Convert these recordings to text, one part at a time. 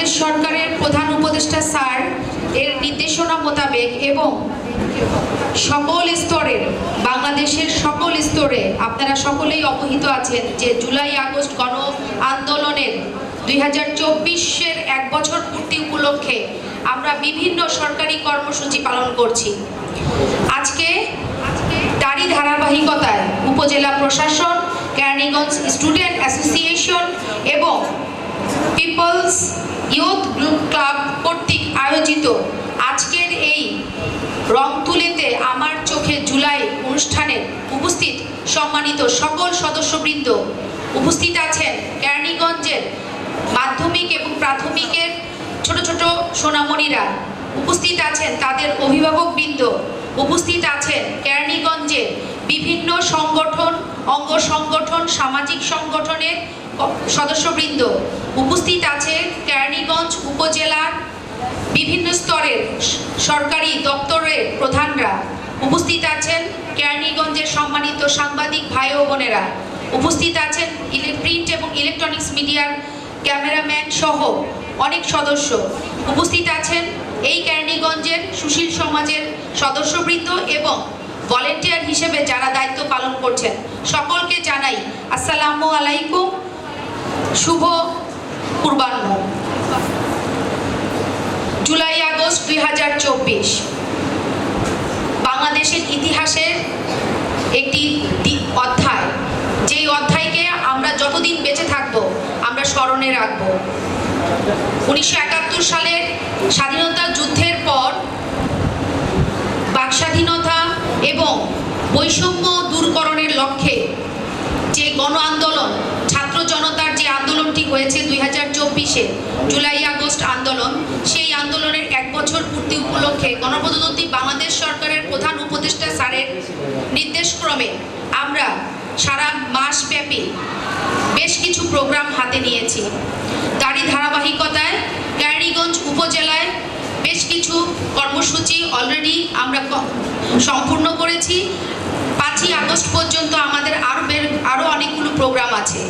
বাংলাদেশ সরকারের প্রধান উপদেষ্টা স্যার, এর নির্দেশনা মোতাবেক এবং সকল স্তরের, বাংলাদেশের সকল স্তরে আপনারা সকলেই অবহিত আছেন যে জুলাই, আগস্ট গণ আন্দোলনের দুই হাজার চব্বিশের এক বছর পূর্তি উপলক্ষে আমরা বিভিন্ন সরকারি কর্মসূচি পালন করছি। আজকে তারই ধারাবাহিকতায় উপজেলা প্রশাসন, কেরানীগঞ্জ স্টুডেন্ট অ্যাসোসিয়েশন এবং পিপলস ইউথ গ্রুপ ক্লাব কর্তৃক আয়োজিত আজকের এই রং তুলেতে আমার চোখে জুলাই অনুষ্ঠানে উপস্থিত সম্মানিত সকল সদস্যবৃন্দ উপস্থিত আছেন কেরানীগঞ্জের মাধ্যমিক এবং প্রাথমিকের ছোট ছোট সোনামণিরা। উপস্থিত আছেন তাদের অভিভাবকবৃন্দ। উপস্থিত আছেন কেরানীগঞ্জের বিভিন্ন সংগঠন, অঙ্গ সংগঠন, সামাজিক সংগঠনের সদস্যবৃন্দ উপস্থিত আছে কেরানীগঞ্জ উপজেলার বিভিন্ন স্তরের সরকারি দপ্তরের প্রধানরা। উপস্থিত আছেন কেরানীগঞ্জের সম্মানিত সাংবাদিক ভাই ও বোনেরা। উপস্থিত আছেন প্রিন্ট এবং ইলেকট্রনিক্স মিডিয়ার ক্যামেরাম্যান সহ অনেক সদস্য। উপস্থিত আছেন এই কেরানীগঞ্জের সুশীল সমাজের সদস্যবৃন্দ এবং ভলেন্টিয়ার হিসেবে যারা দায়িত্ব পালন করছেন। সকলকে জানাই আসসালামু আলাইকুম। শুভ পূর্বাহ্ন। জুলাই আগস্ট দুই হাজার চব্বিশ। বাংলাদেশের ইতিহাসের একটি অধ্যায়। যেই অধ্যায়কে আমরা যতদিন বেঁচে থাকব, আমরা স্মরণে রাখব। উনিশশো একাত্তর সালের স্বাধীনতা যুদ্ধের পর বাকস্বাধীনতা এবং বৈষম্য দূরকরণের লক্ষ্যে যে গণ আন্দোলন হয়েছে দুই হাজার চব্বিশে। জুলাই, আগস্ট আন্দোলন। সেই আন্দোলনের এক বছর পূর্তি উপলক্ষে গণপ্রজাতন্ত্রী বাংলাদেশ সরকারের প্রধান উপদেষ্টা স্যারের নির্দেশক্রমে আমরা সারা মাসব্যাপী বেশ কিছু প্রোগ্রাম হাতে নিয়েছি। তারই ধারাবাহিকতায় ক্যারিগঞ্জ উপজেলায় বেশ কিছু কর্মসূচি অলরেডি আমরা সম্পূর্ণ করেছি। পাঁচই আগস্ট পর্যন্ত আমাদের আরও আরও অনেকগুলো প্রোগ্রাম আছে।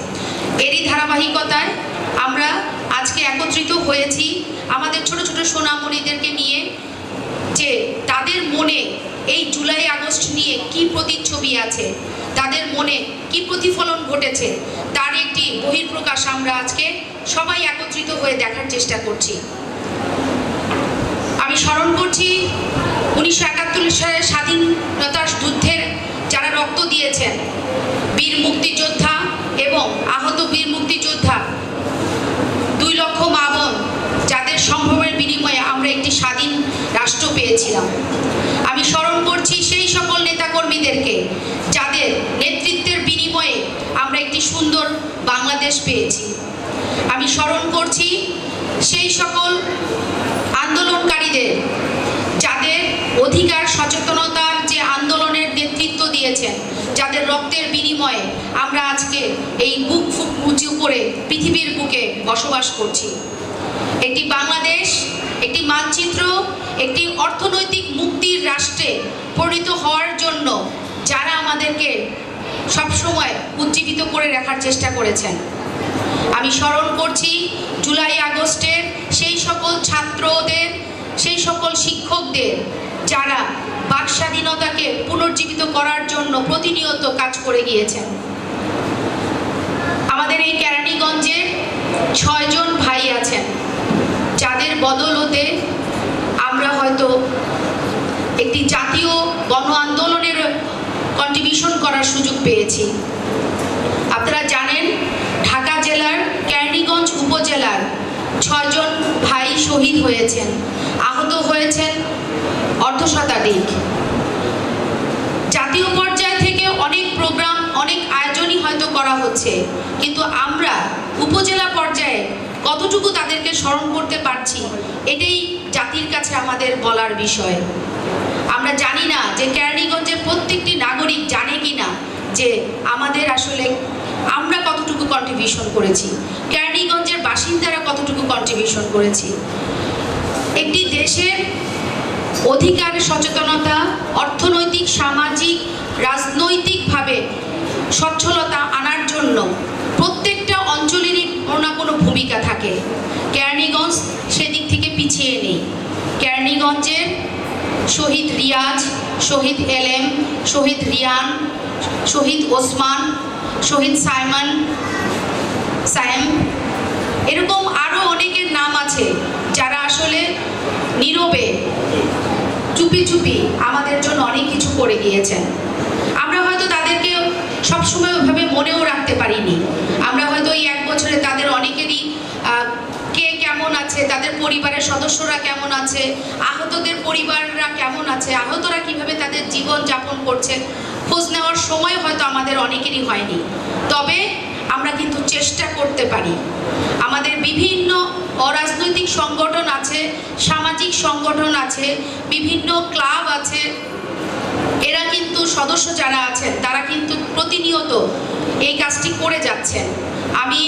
এরই ধারাবাহিকতায় আমরা আজকে একত্রিত হয়েছি আমাদের ছোট ছোট সোনামণিদেরকে নিয়ে যে তাদের মনে এই জুলাই আগস্ট নিয়ে কি প্রতিচ্ছবি আছে, তাদের মনে কি প্রতিফলন ঘটেছে, তার একটি বহির্প্রকাশ আমরা আজকে সবাই একত্রিত হয়ে দেখার চেষ্টা করছি। আমি স্মরণ করছি উনিশশো একাত্তর সালের স্বাধীনতার যুদ্ধের যারা রক্ত দিয়েছেন, বীর মুক্তিযোদ্ধা এবং আহত বীর মুক্তিযোদ্ধা দুই লক্ষ মা বোন যাদের সম্ভবের বিনিময়ে আমরা একটি স্বাধীন রাষ্ট্র পেয়েছিলাম। আমি স্মরণ করছি সেই সকল নেতাকর্মীদেরকে যাদের নেতৃত্বের বিনিময়ে আমরা একটি সুন্দর বাংলাদেশ পেয়েছি। আমি স্মরণ করছি সেই সকল আন্দোলনকারীদের যাদের অধিকার সচেতনতার যে আন্দোলনের নেতৃত্ব দিয়েছেন যাদের রক্তের বিনিময়ে আমরা আজকে এই বুক ফুক উঁচু করে পৃথিবীর বুকে বসবাস করছি। একটি বাংলাদেশ, একটি মানচিত্র, একটি অর্থনৈতিক মুক্তির রাষ্ট্রে পরিণত হওয়ার জন্য যারা আমাদেরকে সবসময় উজ্জীবিত করে রাখার চেষ্টা করেছেন। আমি স্মরণ করছি, জুলাই আগস্টের সেই সকল ছাত্রদের, সেই সকল শিক্ষকদের যারা বাক স্বাধীনতাকে পুনর্জীবিত করার জন্য প্রতিনিয়ত কাজ করে গিয়েছেন। আমাদের এই কেরানীগঞ্জে ছয়জন ভাই আছেন যাদের বদলতে আমরা হয়তো একটি জাতীয় গণ আন্দোলনের কন্ট্রিবিউশন করার সুযোগ পেয়েছি। আপনারা জানেন, ঢাকা জেলার ক্যারনিগঞ্জ উপজেলার ছয়জন ভাই শহীদ হয়েছেন। আহত হয়েছেন অর্ধশতাধিক জাতীয় পর্যায় থেকে অনেক প্রোগ্রাম, অনেক আয়োজনই হয়তো করা হচ্ছে। কিন্তু আমরা উপজেলা পর্যায়ে কতটুকু তাদেরকে স্মরণ করতে পারছি, এটাই জাতির কাছে আমাদের বলার বিষয়। আমরা জানি না যে কেরানীগঞ্জের প্রত্যেকটি নাগরিক জানে কি না যে আমাদের আসলে আমরা কতটুকু কন্ট্রিবিউশন করেছি? কেরানীগঞ্জের বাসিন্দারা কতটুকু কন্ট্রিবিউশন করেছি? একটি দেশের অধিকার, সচেতনতা, অর্থনৈতিক, সামাজিক, রাজনৈতিকভাবে সচ্ছলতা আনার জন্য প্রত্যেকটা অঞ্চলেরই কোনো না কোনো ভূমিকা থাকে। কেরানীগঞ্জ সেদিক থেকে পিছিয়ে নেই। কেরানীগঞ্জের শহীদ রিয়াজ শহীদ এলেম, শহীদ রিয়ান, শহীদ ওসমান, শহীদ সাইমন সায়েম এরকম আরও অনেকের নাম আছে যারা আসলে নীরবে, চুপি চুপি আমাদের জন্য অনেক কিছু করে গিয়েছেন। আমরা হয়তো তাদেরকে সবসময় ওইভাবে মনেও রাখতে পারিনি। আমরা হয়তো এই এক বছরে তাদের অনেকেরই আহ, কে কেমন আছে, তাদের পরিবারের সদস্যরা কেমন আছে, আহতদের পরিবাররা কেমন আছে, আহতরা কীভাবে তাদের জীবন যাপন করছে, খোঁজ নেওয়ার সময় হয়তো আমাদের অনেকেরই হয়নি। তবে আমরা কিন্তু চেষ্টা করতে পারি। আমাদের বিভিন্ন অরাজনৈতিক সংগঠন আছে, সামাজিক সংগঠন আছে, বিভিন্ন ক্লাব আছে। এরা কিন্তু সদস্য যারা আছেন, তারা কিন্তু প্রতিনিয়ত এই কাজটি করে যাচ্ছেন। আমি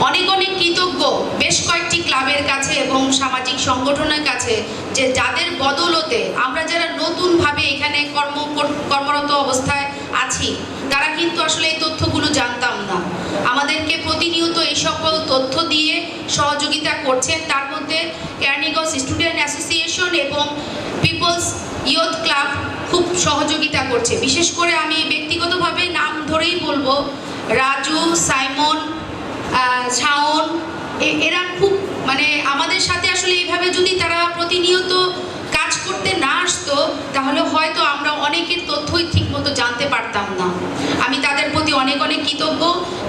অনেক অনেক কৃতজ্ঞ। বেশ কয়েকটি ক্লাবের কাছে এবং সামাজিক সংগঠনের কাছে যে যাদের বদলতে আমরা যারা নতুনভাবে এখানে কর্ম কর- কর্মরত অবস্থায় আছি, তারা কিন্তু আসলে এই তথ্যগুলো জানতাম না। আমাদেরকে প্রতিনিয়ত এই সকল তথ্য দিয়ে সহযোগিতা করছেন। তার মধ্যে ক্যারনিগঞ্জ স্টুডেন্ট অ্যাসোসিয়েশন এবং পিপলস ইয়ুথ ক্লাব খুব সহযোগিতা করছে। বিশেষ করে আমি ব্যক্তিগতভাবে নাম ধরেই বলব, রাজু, সাইমন শাওন এরা খুব মানে আমাদের সাথে আসলে এইভাবে যদি তারা প্রতিনিয়ত কাজ করতে না আসতো, তাহলে হয়তো আমরা অনেকের তথ্যই ঠিকমতো জানতে পারতাম না। আমি তাদের প্রতি অনেক অনেক কৃতজ্ঞ,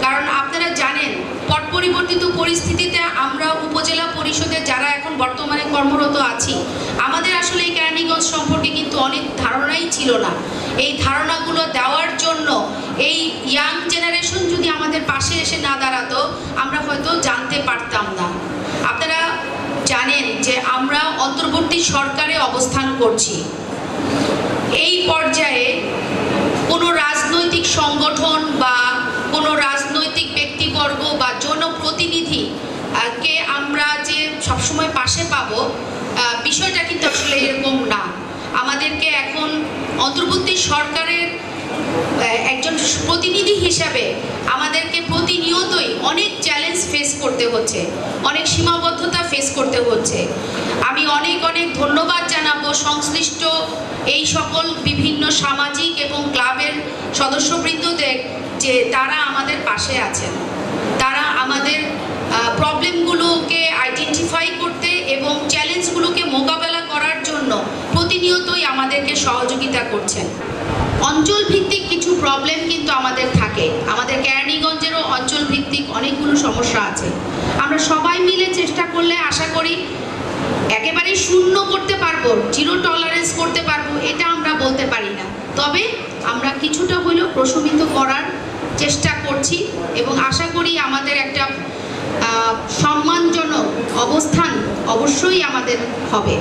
কারণ আপনারা জানেন, পট পরিবর্তিত পরিস্থিতিতে আমরা উপজেলা পরিষদে যারা এখন বর্তমানে কর্মরত আছি, আমাদের আসলে এই কেরানীগঞ্জ সম্পর্কে কিন্তু অনেক ধারণাই ছিল না। এই ধারণাগুলো দেওয়ার জন্য এই ইয়াং জেনারেশন যদি আমাদের পাশে এসে না দাঁড়াতো, আমরা হয়তো জানতে পারতাম না। আপনারা জানেন যে আমরা অন্তর্বর্তী সরকারে অবস্থান করছি। এই পর্যায়ে কোনো রাজনৈতিক সংগঠন বা কোনো রাজনৈতিক ব্যক্তিবর্গ বা জনপ্রতিনিধি কে আমরা যে সবসময় পাশে পাবো বিষয়টা কিন্তু আসলে এরকম না। আমাদেরকে এখন অন্তর্বর্তী সরকারের একজন প্রতিনিধি হিসাবে আমাদেরকে প্রতিনিয়তই অনেক চ্যালেঞ্জ ফেস করতে হচ্ছে, অনেক সীমাবদ্ধতা ফেস করতে হচ্ছে। আমি অনেক অনেক ধন্যবাদ জানাব সংশ্লিষ্ট এই সকল বিভিন্ন সামাজিক এবং ক্লাবের সদস্যবৃন্দদের যে তারা আমাদের পাশে আছেন। তারা আমাদের প্রবলেমগুলোকে আইডেন্টিফাই করতে এবং চ্যালেঞ্জগুলোকে মোকাবেলা করার জন্য প্রতিনিয়তই আমাদেরকে সহযোগিতা করছেন। অঞ্চল ভিত্তিক কিছু প্রবলেম কিন্তু আমাদের থাকে। আমাদের কেরানীগঞ্জেরও অঞ্চল ভিত্তিক অনেকগুলো সমস্যা আছে। আমরা সবাই মিলে চেষ্টা করলে আশা করি একেবারে শূন্য করতে পারব জিরো টলারেন্স করতে পারব, এটা আমরা বলতে পারি না। তবে আমরা কিছুটা হলেও প্রশমিত করার চেষ্টা করছি এবং আশা করি আমাদের একটা সম্মানজনক অবস্থান অবশ্যই আমাদের হবে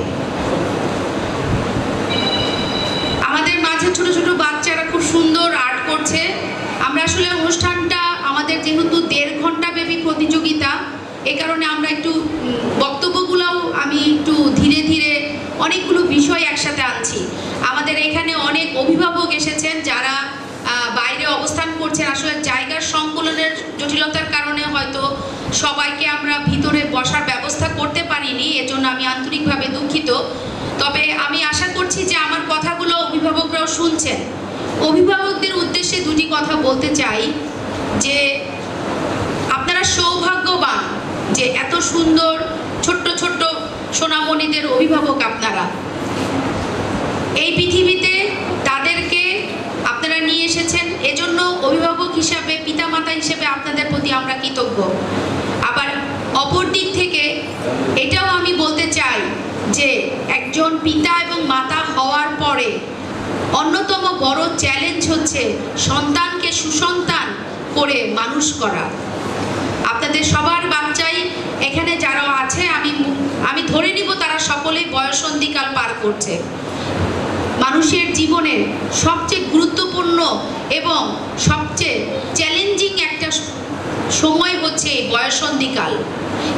আমাদের মাঝে ছোট ছোট বাচ্চারা খুব সুন্দর আর্ট করছে আমরা আসলে অনুষ্ঠানটা আমাদের যেহেতু দেড় ঘণ্টা ব্যাপী প্রতিযোগিতা, এ কারণে আমরা একটু বক্তব্যগুলোও আমি একটু ধীরে ধীরে অনেকগুলো বিষয় একসাথে আনছি। আমাদের এখানে অনেক অভিভাবক এসেছেন যারা বাইরে অবস্থান করছেন। আসলে জায়গার সংকলনের জটিলতার কারণে হয়তো সবাইকে আমরা ভিতরে বসার ব্যবস্থা করতে পারিনি, এজন্য আমি আন্তরিকভাবে দুঃখিত। তবে আমি আশা করছি যে আমার কথাগুলো অভিভাবকরাও শুনছেন। অভিভাবকদের উদ্দেশ্যে দুটি কথা বলতে চাই, যে আপনারা সৌভাগ্যবান যে এত সুন্দর, ছোট্ট ছোট্ট সোনামণিদের অভিভাবক আপনারা। এই পৃথিবীতে তাদেরকে আপনারা নিয়ে এসেছেন, এজন্য অভিভাবক হিসাবে, পিতামাতা হিসেবে আপনাদের প্রতি আমরা কৃতজ্ঞ। আবার অপর দিক থেকে এটাও আমি বলতে চাই যে একজন পিতা এবং মাতা হওয়ার পরে অন্যতম বড় চ্যালেঞ্জ হচ্ছে সন্তানকে সুসন্তান করে মানুষ করা। আপনাদের সবার বাচ্চাই এখানে যারা আছে, আমি আমি ধরে নিব তারা সকলেই বয়সন্ধিকাল পার করছে। মানুষের জীবনের সবচেয়ে গুরুত্বপূর্ণ এবং সবচেয়ে চ্যালেঞ্জিং একটা সময় হচ্ছে এই বয়সন্ধিকাল